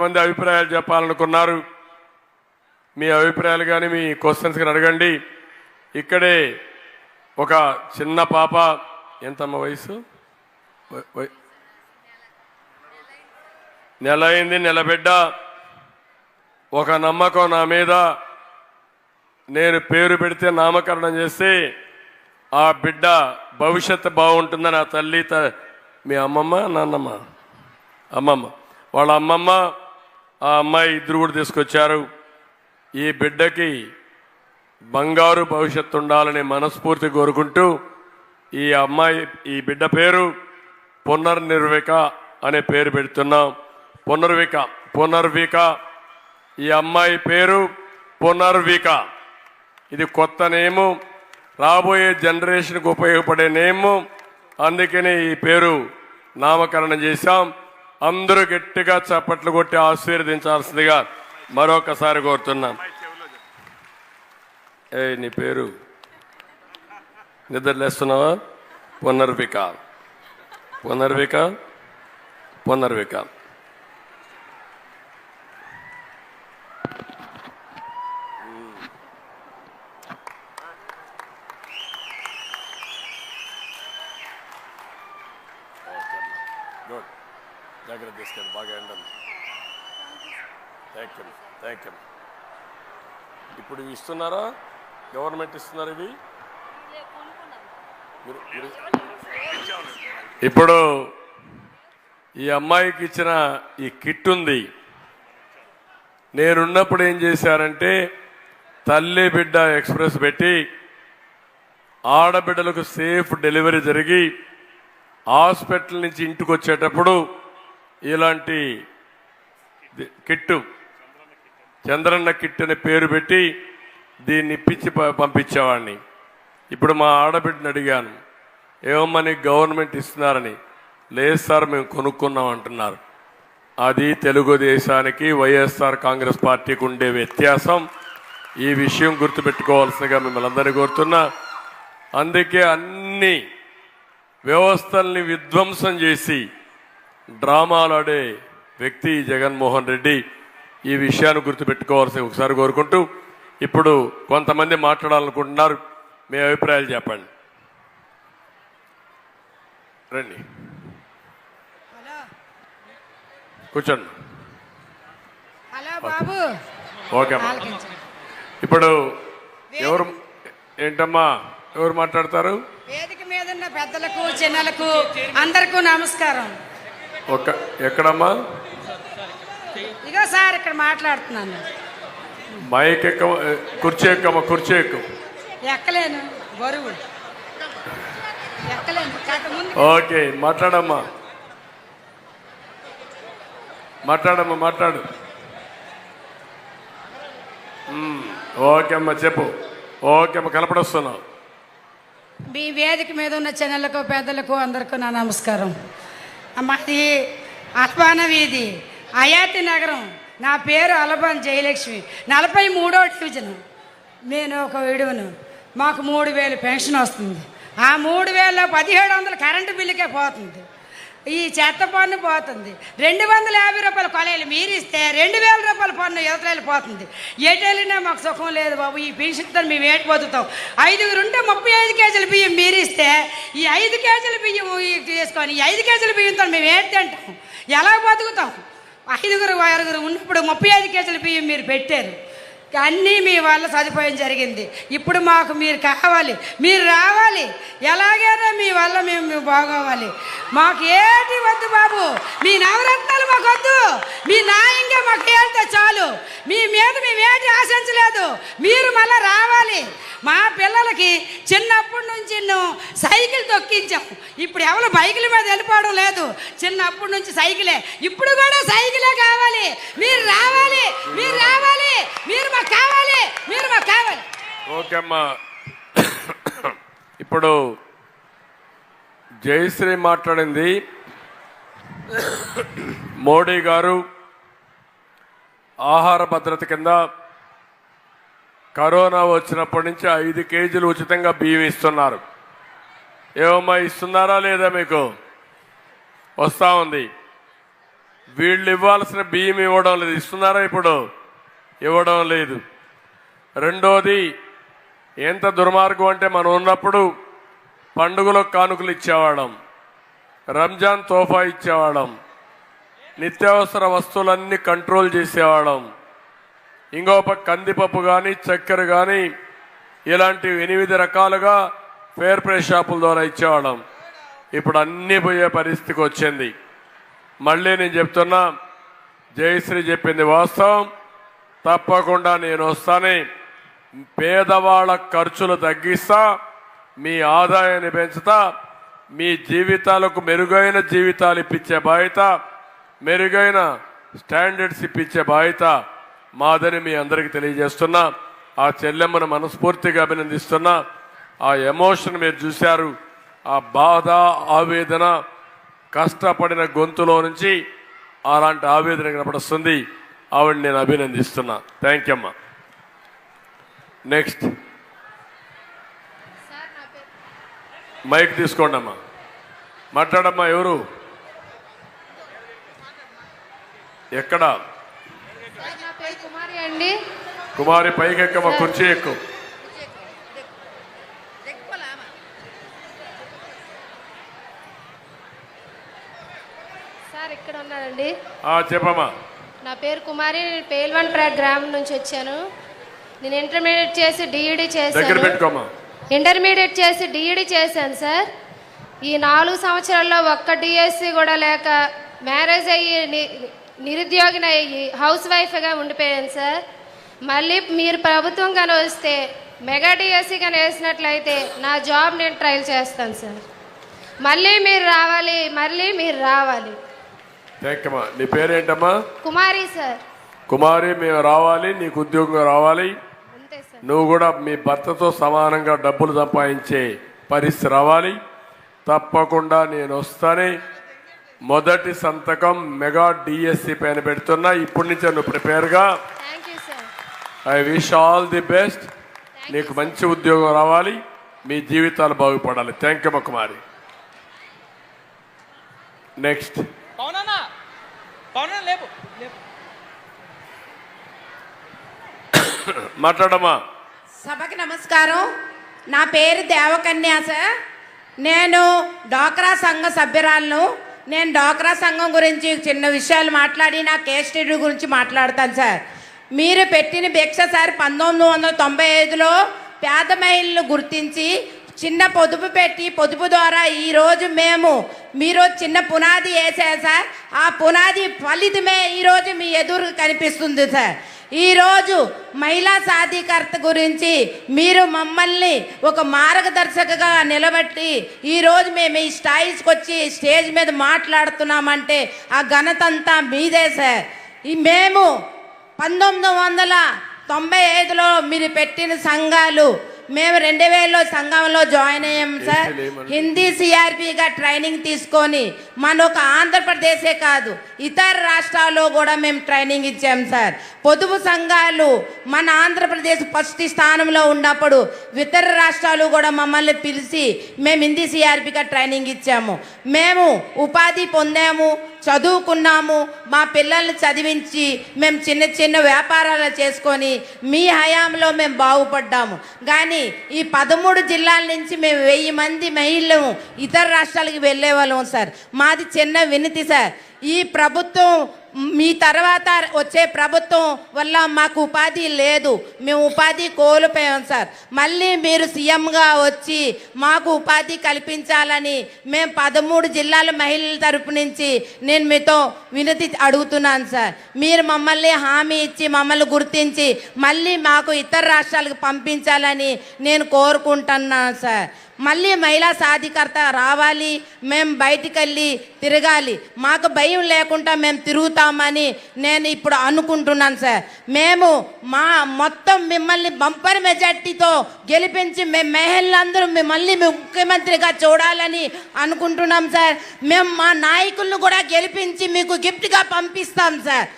కొంతమంది అభిప్రాయాలు చెప్పాలనుకున్నారు. మీ అభిప్రాయాలు కానీ మీ క్వశ్చన్స్ కానీ అడగండి. ఇక్కడే ఒక చిన్న పాప ఎంతమ్మ వయసు? నెల అయింది నెల బిడ్డ ఒక నమ్మకం నా మీద. నేను పేరు పెడితే నామకరణం చేస్తే ఆ బిడ్డ భవిష్యత్తు బాగుంటుందని ఆ తల్లి త- మీ అమ్మమ్మ నాన్నమ్మ? అమ్మమ్మ. వాళ్ళ అమ్మమ్మ ఆ అమ్మాయి ఇద్దరు కూడా తీసుకొచ్చారు. ఈ బిడ్డకి బంగారు భవిష్యత్తు ఉండాలని మనస్ఫూర్తి కోరుకుంటూ ఈ అమ్మాయి ఈ బిడ్డ పేరు పునర్నిర్విక అనే పేరు పెడుతున్నాం. పునర్విక పునర్విక. ఈ అమ్మాయి పేరు పునర్విక. ఇది కొత్త నేము. రాబోయే జనరేషన్కు ఉపయోగపడే నేము. అందుకని ఈ పేరు నామకరణం చేశాం. అందరూ గట్టిగా చప్పట్లు కొట్టి ఆశీర్వదించాల్సిందిగా మరొకసారి కోరుతున్నాం. ఏ నీ పేరు? నిద్రలేస్తున్నావా? పునర్విక. పునర్విక? పునర్విక. జాగ్రత్త తీసుకెళ్ళి బాగా ఎండండి థ్యాంక్ యూ థ్యాంక్ యూ ఇప్పుడు ఇవి ఇస్తున్నారా? గవర్నమెంట్ ఇస్తున్నారు ఇవి? ఇప్పుడు ఈ అమ్మాయికి ఇచ్చిన ఈ కిట్ ఉంది. నేనున్నప్పుడు ఏం చేశారంటే తల్లి బిడ్డ ఎక్స్ప్రెస్ పెట్టి ఆడబిడ్డలకు సేఫ్ డెలివరీ జరిగి హాస్పిటల్ నుంచి ఇంటికి వచ్చేటప్పుడు ఇలాంటి కిట్టు. చంద్రన్న కిట్ అనే పేరు పెట్టి దీన్ని ఇప్పించి ప- పంపించేవాడిని. ఇప్పుడు మా ఆడబిడ్డని అడిగాను ఏమని గవర్నమెంట్ ఇస్తున్నారని? లేదు సార్ మేము కొనుక్కున్నాం అంటున్నారు. అది తెలుగుదేశానికి వైఎస్ఆర్ కాంగ్రెస్ పార్టీకి ఉండే వ్యత్యాసం. ఈ విషయం గుర్తుపెట్టుకోవాల్సిందిగా మిమ్మల్ని అందరినీ కోరుతున్నా అందుకే అన్ని వ్యవస్థల్ని విధ్వంసం చేసి డ్రామాలు ఆడే వ్యక్తి జగన్మోహన్ రెడ్డి ఈ విషయాన్ని గుర్తుపెట్టుకోవాల్సి ఒకసారి కోరుకుంటూ ఇప్పుడు కొంతమంది మాట్లాడాలనుకుంటున్నారు. మీ అభిప్రాయాలు చెప్పండి. రండి. కూర్చోండి. ఓకే. ఇప్పుడు ఎవరు ఏంటమ్మా? ఎవరు మాట్లాడతారు? వేదిక మీద ఉన్న పెద్దలకు చిన్నలకు అందరికీ నమస్కారం. ఒక ఎక్కడమ్మా? ఇగో సార్ ఇక్కడ మాట్లాడుతున్నాను. మైక్ ఎక్క కుర్చీ ఎక్కమ్మా కుర్చీ ఎక్కు. ఎక్కలేను బరువు. ఎక్కలేను ఓకే మాట్లాడమ్మా. మాట్లాడమ్మా మాట్లాడు. ఓకే అమ్మా చెప్పు. ఓకే అమ్మా కనపడొస్తున్నావు. మీ వేదిక మీద ఉన్న చిన్నలకు పెద్దలకు అందరికీ నా నమస్కారం. మాది అల్బాన వీధి అయాతి నగరం. నా పేరు అలబాన్ జయలక్ష్మి. నలభై మూడో డివిజన్. నేను ఒక విడువను. మాకు మూడు వేలు పెన్షన్ వస్తుంది. ఆ మూడు వేలలో పదిహేడు వందల కరెంటు బిల్లుకే పోతుంది. ఈ చెత్త పన్ను పోతుంది. రెండు వందల యాభై రూపాయల కొలయలు మీరిస్తే రెండు వేల రూపాయల పన్ను యువతలు పోతుంది. ఎటు వెళ్ళినా మాకు సుఖం లేదు బాబు. ఈ పెన్షన్తో మేము ఏటు బతుకుతాం. ఐదుగురు ఉంటే ముప్పై ఐదు కేజీల బియ్యం మీరిస్తే ఈ ఐదు కేజీల బియ్యం ఈ తీసుకొని ఈ ఐదు కేజీల బియ్యంతో మేము ఏటు తింటాం? ఎలా బతుకుతాం? ఐదుగురు ఆరుగురు ఉన్నప్పుడు ముప్పై ఐదు కేజీల బియ్యం మీరు పెట్టారు. అన్నీ మీ వల్ల సదుపాయం జరిగింది. ఇప్పుడు మాకు మీరు కావాలి మీరు రావాలి. ఎలాగైనా మీ వల్ల మేము మేము బాగోవాలి. మాకు ఏటి వద్దు బాబు. మీ నవరత్నాలు మాకు వద్దు. మీ న్యాయంగా మాకు ఏళ్తే చాలు. మీ మీద మేము ఏటి ఆశించలేదు. మీరు మళ్ళీ రావాలి. మా పిల్లలకి చిన్నప్పటి నుంచి సైకిల్ తొక్కించాం. ఇప్పుడు ఎవరు బైకుల మీద వెళ్ళిపోవడం లేదు. చిన్నప్పటి నుంచి సైకిలే. ఇప్పుడు కూడా సైకిలే కావాలి. మీరు రావాలి. మీరు రావాలి మీరు మాకు కావాలి మీరు మాకు కావాలి ముఖ్యమ్మ ఇప్పుడు జయశ్రీ మాట్లాడింది. మోడీ గారు ఆహార భద్రత కింద కరోనా వచ్చినప్పటి నుంచి ఐదు కేజీలు ఉచితంగా బియ్యం ఇస్తున్నారు. ఏమమ్మా ఇస్తున్నారా లేదా మీకు? వస్తా ఉంది. వీళ్ళు ఇవ్వాల్సిన బియ్యం ఇవ్వడం లేదు. ఇస్తున్నారా ఇప్పుడు? ఇవ్వడం లేదు. రెండోది ఎంత దుర్మార్గం అంటే మనం ఉన్నప్పుడు పండుగలకు కానుకలు ఇచ్చేవాళ్ళం. రంజాన్ తోఫా ఇచ్చేవాళ్ళం. నిత్యావసర వస్తువులన్నీ కంట్రోల్ చేసేవాళ్ళం. ఇంకో పక్క కందిపప్పు కానీ చక్కెర కానీ ఇలాంటివి ఎనిమిది రకాలుగా ఫేర్ ప్రైస్ షాపుల ద్వారా ఇచ్చేవాళ్ళం. ఇప్పుడు అన్నీ పోయే పరిస్థితికి వచ్చింది. మళ్ళీ నేను చెప్తున్నా జయశ్రీ చెప్పింది వాస్తవం. తప్పకుండా నేను వస్తానే. పేదవాళ్ళ ఖర్చులు తగ్గిస్తా మీ ఆదాయాన్ని పెంచుతా మీ జీవితాలకు మెరుగైన జీవితాలు ఇప్పించే బాధ్యత మెరుగైన స్టాండర్డ్స్ ఇప్పించే బాధ్యత మాదని మీ అందరికీ తెలియజేస్తున్నా. ఆ చెల్లెమ్మను మనస్ఫూర్తిగా అభినందిస్తున్నా. ఆ ఎమోషన్ మీరు చూశారు. ఆ బాధ ఆవేదన కష్టపడిన గొంతులో నుంచి అలాంటి ఆవేదన కనపడుస్తుంది. ఆవిడ నేను అభినందిస్తున్నా. థ్యాంక్ యూ అమ్మా. నెక్స్ట్ మైక్ తీసుకోండి అమ్మా. మాట్లాడమ్మా ఎవరు? ఎక్కడ? కుమారి అండి కుమారి పైకి ఎక్కమ్మా కుర్చీ ఎక్కువ సార్ ఇక్కడ ఉన్నానండి ఆ, చెప్పమ్మా. నా పేరు కుమారి. పేల్వన్ ప్రా గ్రామం నుంచి వచ్చాను. నేను ఇంటర్మీడియట్ చేసి డిఈడి దగ్గర చేశాను ఇంటర్మీడియట్ చేసి డిఈడి చేశాను సార్. ఈ నాలుగు సంవత్సరాల్లో ఒక్క డిఎస్సి కూడా లేక మ్యారేజ్ అయ్యి నిరుద్యోగిని అయ్యి హౌస్ వైఫ్గా ఉండిపోయాను సార్. మళ్ళీ మీరు ప్రభుత్వం కానీ వస్తే మెగా డిఎస్సి కానీ వేసినట్లయితే నా జాబ్ నేను ట్రయల్ చేస్తాను సార్. మళ్ళీ మీరు రావాలి మళ్ళీ మీరు రావాలి. నీ పేరేంటమ్మా? కుమారి సార్. కుమారి మేము రావాలి నీకు ఉద్యోగం రావాలి. నువ్వు కూడా మీ భర్తతో సమానంగా డబ్బులు సంపాదించే పరిస్థితి రావాలి. తప్పకుండా నేను వస్తానే. మొదటి సంతకం మెగా డిఎస్సి పైన పెడుతున్నా. ఇప్పటి నుంచే నువ్వు ప్రిపేర్గా I wish all the best. నీకు మంచి ఉద్యోగం రావాలి. మీ జీవితాలు బాగుపడాలి. థ్యాంక్ యూ కుమారి నెక్స్ట్ మాట్లాడమ్మా. సభకి నమస్కారం. నా పేరు దేవకన్య సార్. నేను డోక్రా సంఘ సభ్యురాలను. నేను డోక్రా సంఘం గురించి చిన్న విషయాలు మాట్లాడి నా కేస్ స్టడీ గురించి మాట్లాడతాను సార్. మీరు పెట్టిన భిక్ష సార్ పంతొమ్మిది వందల తొంభై ఐదులో పేద మహిళలను గుర్తించి చిన్న పొదుపు పెట్టి పొదుపు ద్వారా ఈరోజు మేము మీరు చిన్న పునాది వేసారు సార్. ఆ పునాది ఫలితమే ఈరోజు మీ ఎదురు కనిపిస్తుంది సార్. ఈరోజు మహిళా సాధికారత గురించి మీరు మమ్మల్ని ఒక మార్గదర్శకగా నిలబెట్టి ఈరోజు మేము ఈ స్టైల్స్కి వచ్చి స్టేజ్ మీద మాట్లాడుతున్నామంటే ఆ ఘనత అంతా మీదే సార్. ఈ మేము పంతొమ్మిది వందల తొంభై ఐదులో మీరు పెట్టిన సంఘాలు మేము రెండు వేలలో సంఘంలో జాయిన్ అయ్యాం సార్. హిందీ సిఆర్పిగా ట్రైనింగ్ తీసుకొని మన ఒక ఆంధ్రప్రదేశే కాదు ఇతర రాష్ట్రాల్లో కూడా మేము ట్రైనింగ్ ఇచ్చాం సార్. పొదుపు సంఘాలు మన ఆంధ్రప్రదేశ్ ఫస్ట్ స్థానంలో ఉన్నప్పుడు ఇతర రాష్ట్రాలు కూడా మమ్మల్ని పిలిచి మేము హిందీ సిఆర్పిగా ట్రైనింగ్ ఇచ్చాము. మేము ఉపాధి పొందాము చదువుకున్నాము మా పిల్లల్ని చదివించి మేము చిన్న చిన్న వ్యాపారాలు చేసుకొని మీ హయాంలో మేము బాగుపడ్డాము. కానీ ఈ పదమూడు జిల్లాల నుంచి మేము వెయ్యి మంది మహిళలు ఇతర రాష్ట్రాలకు వెళ్ళే వాళ్ళం సార్. మాది చిన్న వినతి సార్. ఈ ప్రభుత్వం మీ తర్వాత వచ్చే ప్రభుత్వం వల్ల మాకు ఉపాధి లేదు. మేము ఉపాధి కోల్పోయాం సార్. మళ్ళీ మీరు సీఎంగా వచ్చి మాకు ఉపాధి కల్పించాలని మేము పదమూడు జిల్లాల మహిళల తరపు నుంచి నేను మీతో వినతి అడుగుతున్నాను సార్. మీరు మమ్మల్ని హామీ ఇచ్చి మమ్మల్ని గుర్తించి మళ్ళీ మాకు ఇతర రాష్ట్రాలకు పంపించాలని నేను కోరుకుంటున్నాను సార్. మళ్ళీ మహిళా సాధికారత రావాలి మేము బయటికి వెళ్ళి తిరగాలి. మాకు భయం లేకుండా మేము తిరుగుతామని నేను ఇప్పుడు అనుకుంటున్నాను సార్. మేము మా మొత్తం మిమ్మల్ని బంపర్ మెజార్టీతో గెలిపించి మేము మహిళలందరూ మిమ్మల్ని ముఖ్యమంత్రిగా చూడాలని అనుకుంటున్నాం సార్. మేము మా నాయకులను కూడా గెలిపించి మీకు గిఫ్ట్గా పంపిస్తాం సార్.